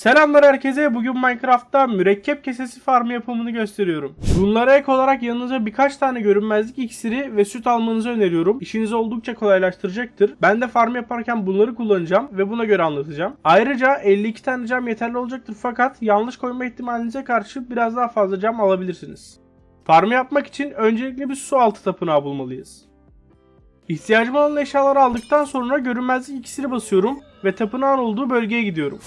Selamlar herkese. Bugün Minecraft'ta mürekkep kesesi farmı yapımını gösteriyorum. Bunlara ek olarak yanınıza birkaç tane görünmezlik iksiri ve süt almanızı öneriyorum. İşinizi oldukça kolaylaştıracaktır. Ben de farm yaparken bunları kullanacağım ve buna göre anlatacağım. Ayrıca 52 tane cam yeterli olacaktır fakat yanlış koyma ihtimalinize karşı biraz daha fazla cam alabilirsiniz. Farmı yapmak için öncelikle bir su altı tapınağı bulmalıyız. İhtiyacım olan eşyaları aldıktan sonra görünmezlik iksiri basıyorum ve tapınağın olduğu bölgeye gidiyorum.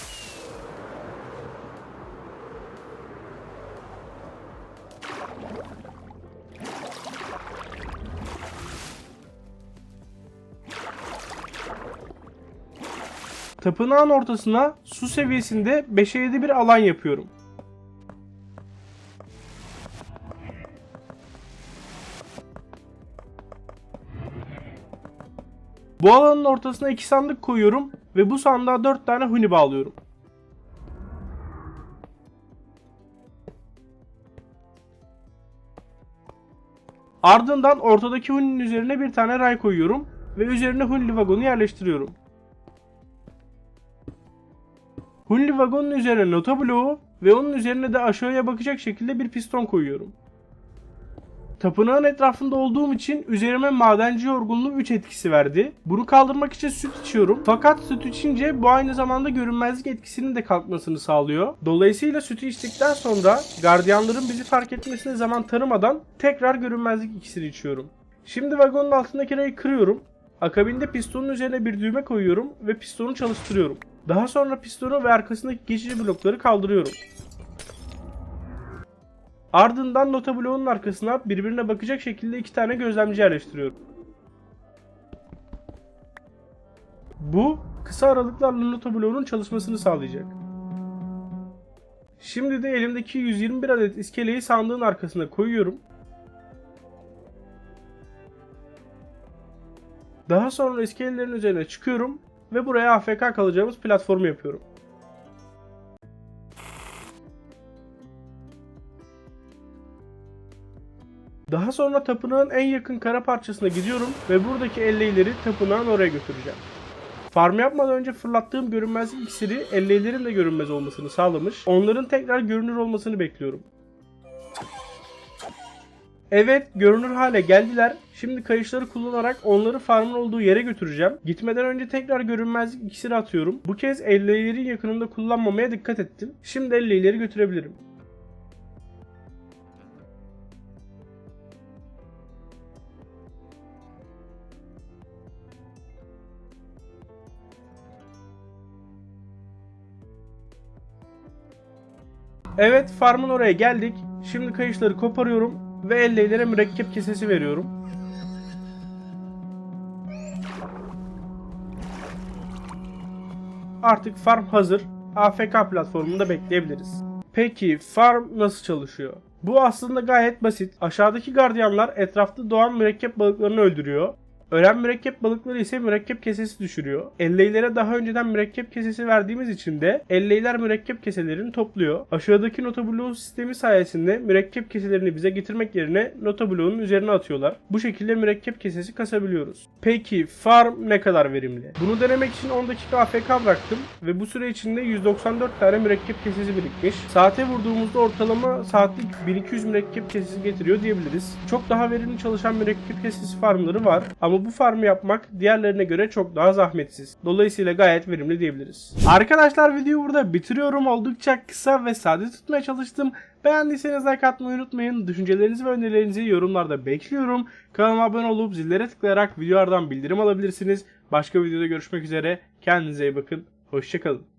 Tapınağın ortasına su seviyesinde 5'e 7 bir alan yapıyorum. Bu alanın ortasına iki sandık koyuyorum ve bu sandığa 4 tane huni bağlıyorum. Ardından ortadaki huninin üzerine bir tane ray koyuyorum ve üzerine hunli vagonu yerleştiriyorum. Hunli vagonun üzerine nota bloğu ve onun üzerine de aşağıya bakacak şekilde bir piston koyuyorum. Tapınağın etrafında olduğum için üzerime madenci yorgunluğu 3 etkisi verdi. Bunu kaldırmak için süt içiyorum. Fakat süt içince bu aynı zamanda görünmezlik etkisinin de kalkmasını sağlıyor. Dolayısıyla sütü içtikten sonra gardiyanların bizi fark etmesine zaman tanımadan tekrar görünmezlik iksiri içiyorum. Şimdi vagonun altındaki rayı kırıyorum. Akabinde pistonun üzerine bir düğme koyuyorum ve pistonu çalıştırıyorum. Daha sonra pistonu ve arkasındaki geçici blokları kaldırıyorum. Ardından nota bloğunun arkasına birbirine bakacak şekilde iki tane gözlemci yerleştiriyorum. Bu kısa aralıklarla nota bloğunun çalışmasını sağlayacak. Şimdi de elimdeki 121 adet iskeleyi sandığın arkasına koyuyorum. Daha sonra iskelelerin üzerine çıkıyorum ve buraya AFK kalacağımız platformu yapıyorum. Daha sonra tapınağın en yakın kara parçasına gidiyorum ve buradaki elleyleri tapınağın oraya götüreceğim. Farm yapmadan önce fırlattığım görünmezlik iksiri elleylerin de görünmez olmasını sağlamış. Onların tekrar görünür olmasını bekliyorum. Evet görünür hale geldiler. Şimdi kayışları kullanarak onları farmın olduğu yere götüreceğim. Gitmeden önce tekrar görünmezlik iksiri atıyorum. Bu kez elleylerin yakınında kullanmamaya dikkat ettim. Şimdi elleyleri götürebilirim. Evet farmın oraya geldik. Şimdi kayışları koparıyorum ve elleylere mürekkep kesesi veriyorum. Artık farm hazır. AFK platformunda bekleyebiliriz. Peki farm nasıl çalışıyor? Bu aslında gayet basit. Aşağıdaki gardiyanlar etrafta doğan mürekkep balıklarını öldürüyor. Ölen mürekkep balıkları ise mürekkep kesesi düşürüyor. Elleylere daha önceden mürekkep kesesi verdiğimiz için de elleyler mürekkep keselerini topluyor. Aşağıdaki nota sistemi sayesinde mürekkep keselerini bize getirmek yerine nota üzerine atıyorlar. Bu şekilde mürekkep kesesi kasabiliyoruz. Peki farm ne kadar verimli? Bunu denemek için 10 dakika AFK bıraktım ve bu süre içinde 194 tane mürekkep kesesi birikmiş. Saate vurduğumuzda ortalama saatlik 1200 mürekkep kesesi getiriyor diyebiliriz. Çok daha verimli çalışan mürekkep kesesi farmları var ama bu farmı yapmak diğerlerine göre çok daha zahmetsiz. Dolayısıyla gayet verimli diyebiliriz. Arkadaşlar videoyu burada bitiriyorum. Oldukça kısa ve sade tutmaya çalıştım. Beğendiyseniz like atmayı unutmayın. Düşüncelerinizi ve önerilerinizi yorumlarda bekliyorum. Kanalıma abone olup zillere tıklayarak videolardan bildirim alabilirsiniz. Başka videoda görüşmek üzere. Kendinize iyi bakın. Hoşçakalın.